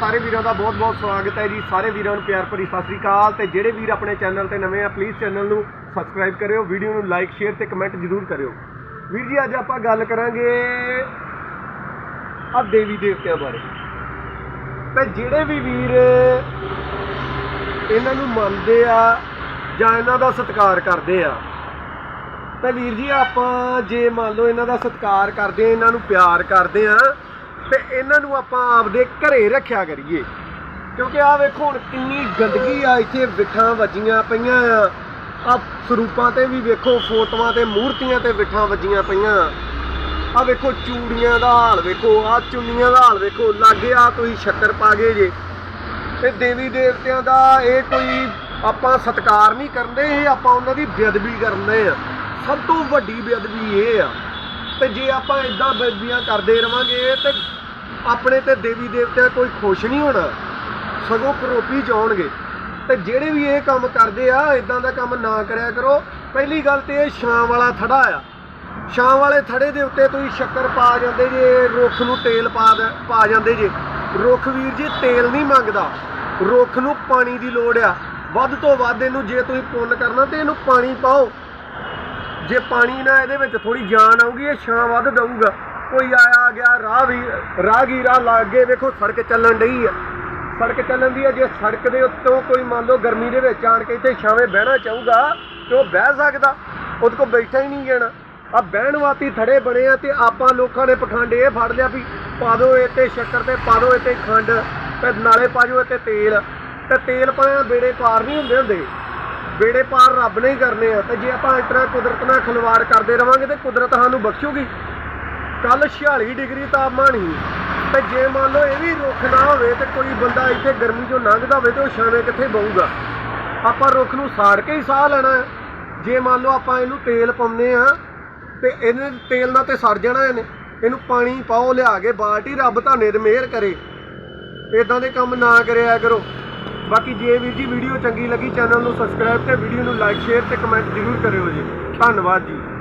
ਸਾਰੇ ਵੀਰਾਂ ਦਾ ਬਹੁਤ-ਬਹੁਤ ਸਵਾਗਤ ਹੈ ਜੀ। ਸਾਰੇ ਵੀਰਾਂ ਨੂੰ ਪਿਆਰ ਭਰੀ ਸਤਿ ਸ੍ਰੀ ਅਕਾਲ। ਤੇ ਜਿਹੜੇ ਵੀਰ ਆਪਣੇ ਚੈਨਲ ਤੇ ਨਵੇਂ ਆ ਪਲੀਜ਼ ਚੈਨਲ ਨੂੰ ਸਬਸਕ੍ਰਾਈਬ ਕਰਿਓ ਵੀਡੀਓ ਨੂੰ ਲਾਈਕ ਸ਼ੇਅਰ ਤੇ ਕਮੈਂਟ ਜ਼ਰੂਰ ਕਰਿਓ। ਵੀਰ ਜੀ, ਅੱਜ ਆਪਾਂ ਗੱਲ ਕਰਾਂਗੇ ਆ ਦੇਵੀ ਦੇਵਤਿਆਂ ਬਾਰੇ। ਤੇ ਜਿਹੜੇ ਵੀ ਵੀਰ ਇਹਨਾਂ ਨੂੰ ਮੰਨਦੇ ਆ ਜਾਂ ਇਹਨਾਂ ਦਾ ਸਤਿਕਾਰ ਕਰਦੇ ਆ, ਤਾਂ ਵੀਰ ਜੀ ਆਪਾਂ ਜੇ ਮੰਨ ਲਓ ਇਹਨਾਂ ਦਾ ਸਤਿਕਾਰ ਕਰਦੇ ਆ, ਇਹਨਾਂ ਨੂੰ ਪਿਆਰ ਕਰਦੇ ਆ ਤੇ ਇਹਨਾਂ ਨੂੰ ਆਪਾਂ ਆਪਦੇ ਘਰੇ ਰੱਖਿਆ ਕਰੀਏ। ਕਿਉਂਕਿ ਆਹ ਵੇਖੋ ਹੁਣ ਕਿੰਨੀ ਗੰਦਗੀ ਆ, ਇੱਥੇ ਵਿਠਾਂ ਵੱਜੀਆਂ ਪਈਆਂ ਆ। ਆ ਸਰੂਪਾਂ ਤੇ ਵੀ ਵੇਖੋ, ਫੋਟੋਆਂ ਤੇ, ਮੂਰਤੀਆਂ ਤੇ ਵਿਠਾਂ ਵੱਜੀਆਂ ਪਈਆਂ। ਆ ਵੇਖੋ ਚੂੜੀਆਂ ਦਾ ਹਾਲ ਵੇਖੋ ਆ ਚੁੰਨੀਆਂ ਦਾ ਹਾਲ ਵੇਖੋ। ਲਾਗੇ ਆ ਤੁਸੀਂ ਸ਼ੱਕਰ ਪਾ ਗਏ ਜੇ। ਤੇ ਦੇਵੀ ਦੇਵਤਿਆਂ ਦਾ ਇਹ ਕੋਈ ਆਪਾਂ ਸਤਿਕਾਰ ਨਹੀਂ ਕਰਦੇ, ਇਹ ਆਪਾਂ ਉਹਨਾਂ ਦੀ ਬੇਅਦਬੀ ਕਰਦੇ ਆ। ਸਭ ਤੋਂ ਵੱਡੀ ਬੇਅਦਬੀ ਇਹ ਆ। ਤੇ ਜੇ ਆਪਾਂ ਇਦਾਂ ਬੇਅਦਬੀਆਂ ਕਰਦੇ ਰਵਾਂਗੇ ਤੇ ਆਪਣੇ ਤੇ ਦੇਵੀ ਦੇਵਤਿਆਂ ਕੋਈ ਖੁਸ਼ ਨਹੀਂ ਹੋਣਾ, ਸਗੋਂ ਕਰੋਪੀ ਜਾਣਗੇ ਤੇ ਜਿਹੜੇ ਵੀ ਇਹ ਕੰਮ ਕਰਦੇ ਆ ਇਦਾਂ ਦਾ ਕੰਮ ਨਾ ਕਰਿਆ ਕਰੋ। ਪਹਿਲੀ ਗੱਲ ਤੇ ਇਹ ਛਾਂ ਵਾਲਾ ਥੜਾ ਆ। ਛਾਂ ਵਾਲੇ ਥੜੇ ਦੇ ਉੱਤੇ ਤੁਸੀਂ ਸ਼ੱਕਰ ਪਾ ਜਾਂਦੇ ਜੇ, ਰੁੱਖ ਨੂੰ ਤੇਲ ਪਾ ਦੇ- ਪਾ ਜਾਂਦੇ ਜੇ। ਰੁੱਖ ਵੀਰ ਜੀ, ਤੇਲ ਨਹੀਂ ਮੰਗਦਾ। ਰੁੱਖ ਨੂੰ ਪਾਣੀ ਦੀ ਲੋੜ ਆ। ਵੱਧ ਤੋਂ ਵੱਧ ਇਹਨੂੰ ਜੇ ਤੁਸੀਂ ਪੁੰਨ ਕਰਨਾ ਤੇ ਇਹਨੂੰ ਪਾਣੀ ਪਾਓ। ਜੇ ਪਾਣੀ ਨਾ ਇਹਦੇ ਵਿੱਚ ਥੋੜੀ ਜਾਨ ਆਊਗੀ, ਇਹ ਛਾਂ ਵੱਧ ਦਊਗਾ। ਕੋਈ ਆਇਆ ਗਿਆ, ਰਾਹ ਵੀ ਰਾਹਗੀਰਾ ਲਾਗੇ ਵੇਖੋ, ਸੜਕ ਚੱਲਣ ਡਈ ਆ। ਸੜਕ ਚੱਲਣ ਦੀ ਆ, ਜੇ ਸੜਕ ਦੇ ਉੱਤੋਂ ਕੋਈ ਮੰਨ ਲਓ ਗਰਮੀ ਦੇ ਵਿੱਚ ਆਣ ਕੇ ਇੱਥੇ ਛਾਵੇਂ ਬਹਿਣਾ ਚਾਹੂਗਾ, ਤੇ ਉਹ ਬਹਿ ਸਕਦਾ। ਉਹਦੇ ਕੋਲ ਬੈਠਾ ਹੀ ਨਹੀਂ ਜਾਣਾ। ਆ ਬਹਿਣ ਵਾਤੀ ਥੜੇ ਬਣੇ ਆ ਤੇ ਆਪਾਂ ਲੋਕਾਂ ਨੇ ਪਖੰਡ ਇਹ ਫੜ ਲਿਆ ਵੀ ਪਾ ਦਿਓ ਇਹ ਤੇ ਸ਼ੱਕਰ ਤੇ, ਪਾ ਦਿਓ ਇਹ ਤੇ ਖੰਡ ਤੇ, ਨਾਲੇ ਪਾ ਦਿਓ ਇਹ ਤੇ ਤੇਲ। ਤੇ ਤੇਲ ਪਾਇਆ, ਬੇੜੇ ਪਾਰ ਨਹੀਂ ਹੁੰਦੇ ਹੁੰਦੇ। ਬੇੜੇ ਪਾਰ ਰੱਬ ਨੇ ਹੀ ਕਰਨੇ ਆ। ਤੇ ਜੇ ਆਪਾਂ ਇਸ ਕੁਦਰਤ ਨਾਲ ਖਿਲਵਾੜ ਕਰਦੇ ਰਵਾਂਗੇ ਤੇ ਕੁਦਰਤ ਸਾਨੂੰ ਬਖਸ਼ੂਗੀ। ਕੱਲ 46 ਡਿਗਰੀ ਤਾਪਮਾਨ ਹੀ। ਤੇ ਜੇ ਮੰਨ ਲਓ ਇਹ ਵੀ ਰੁੱਖ ਨਾ ਹੋਵੇ ਤੇ ਕੋਈ ਬੰਦਾ ਇੱਥੇ ਗਰਮੀ ਚੋਂ ਲੰਘਦਾ ਹੋਵੇ ਤੇ ਉਹ ਛਾਵੇਂ ਕਿੱਥੇ ਬਹੂਗਾ? ਆਪਾਂ ਰੁੱਖ ਨੂੰ ਸਾੜ ਕੇ ਹੀ ਸਾਹ ਲੈਣਾ ਹੈ। ਜੇ ਮੰਨ ਲਓ ਆਪਾਂ ਇਹਨੂੰ ਤੇਲ ਪਾਉਂਦੇ ਆ ਤੇ ਇਹਨੇ ਤੇਲ ਨਾਲ ਤੇ ਸੜ ਜਾਣਾ ਇਹਨੇ। ਇਹਨੂੰ ਪਾਣੀ ਪਾਓ, ਲਿਆ ਕੇ ਬਾਲਟੀ ਰੱਬ ਤੁਹਾਡੇ ਤੇ ਮਿਹਰ ਕਰੇ। ਇਦਾਂ ਦੇ ਕੰਮ ਨਾ ਕਰਿਆ ਕਰੋ। ਬਾਕੀ ਜੇ ਵੀਰ ਜੀ ਵੀਡੀਓ ਚੰਗੀ ਲੱਗੀ ਚੈਨਲ ਨੂੰ ਸਬਸਕ੍ਰਾਈਬ ਤੇ ਵੀਡੀਓ ਨੂੰ ਲਾਈਕ ਸ਼ੇਅਰ ਤੇ ਕਮੈਂਟ ਜ਼ਰੂਰ ਕਰਿਓ ਜੀ। ਧੰਨਵਾਦ ਜੀ।